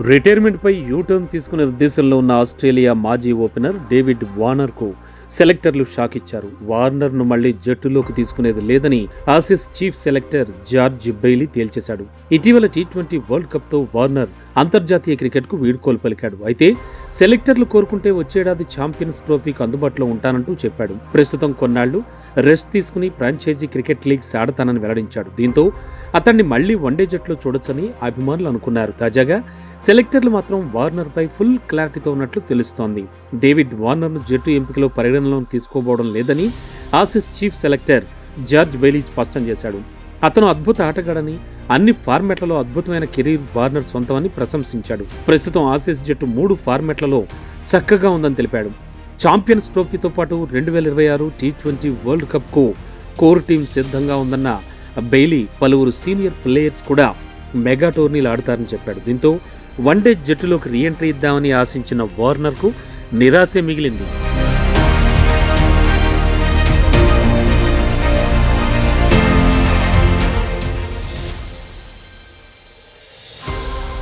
రిటైర్మెంట్పై U turn తీసుకునే ఉద్దేశంలో ఉన్న ఆస్ట్రేలియా మాజీ ఓపెనర్ డేవిడ్ వార్నర్కు సెలెక్టర్లు షాక్ ఇచ్చారు. వార్నర్ను మళ్ళీ జట్టులోకి తీసుకునేది లేదని Aussies chief selector George Bailey తేల్చేశాడు. ఇటీవల టీ ట్వంటీ వరల్డ్ కప్తో వార్నర్ అంతర్జాతీయ క్రికెట్కు వీడ్కోలు పలికాడు. అయితే సెలెక్టర్లు కోరుకుంటే వచ్చేడాది ఛాంపియన్స్ ట్రోఫీకి అందుబాటులో ఉంటానంటూ చెప్పాడు. ప్రస్తుతం కొన్నాళ్ళు రెస్ట్ తీసుకుని ఫ్రాంచైజీ క్రికెట్ లీగ్స్ ఆడతానని వెల్లడించాడు. దీంతో అతన్ని మళ్ళీ వన్డే జట్టులో చూడొచ్చని అభిమానులు అనుకున్నారు. తాజాగా సెలెక్టర్లు మాత్రం వార్నర్ పై ఫుల్ క్లారిటీతో ఉన్నట్లు తెలుస్తోంది. డేవిడ్ వార్నర్ను జట్టు ఎంపికలో పరిగణనలో తీసుకోబోవడం లేదని Aussies chief selector George Bailey స్పష్టం చేశాడు. అతను అద్భుత ఆటగాడని అన్ని ఫార్మెట్లలో అద్భుతమైన కెరీర్ వార్నర్ సొంతమని ప్రశంసించాడు. ప్రస్తుతం ఆసీస్ జట్టు మూడు ఫార్మెట్లలో చక్కగా ఉందని తెలిపాడు. ఛాంపియన్స్ ట్రోఫీతో పాటు రెండు వేల ఇరవై ఆరు టీ ట్వంటీ వరల్డ్ కప్కు కోర్ టీం సిద్ధంగా ఉందన్న బెయిలీ పలువురు సీనియర్ ప్లేయర్స్ కూడా మెగా టోర్నీలు ఆడతారని చెప్పాడు. దీంతో వన్డే జట్టులోకి రీఎంట్రీ ఇద్దామని ఆశించిన వార్నర్కు నిరాశే మిగిలింది.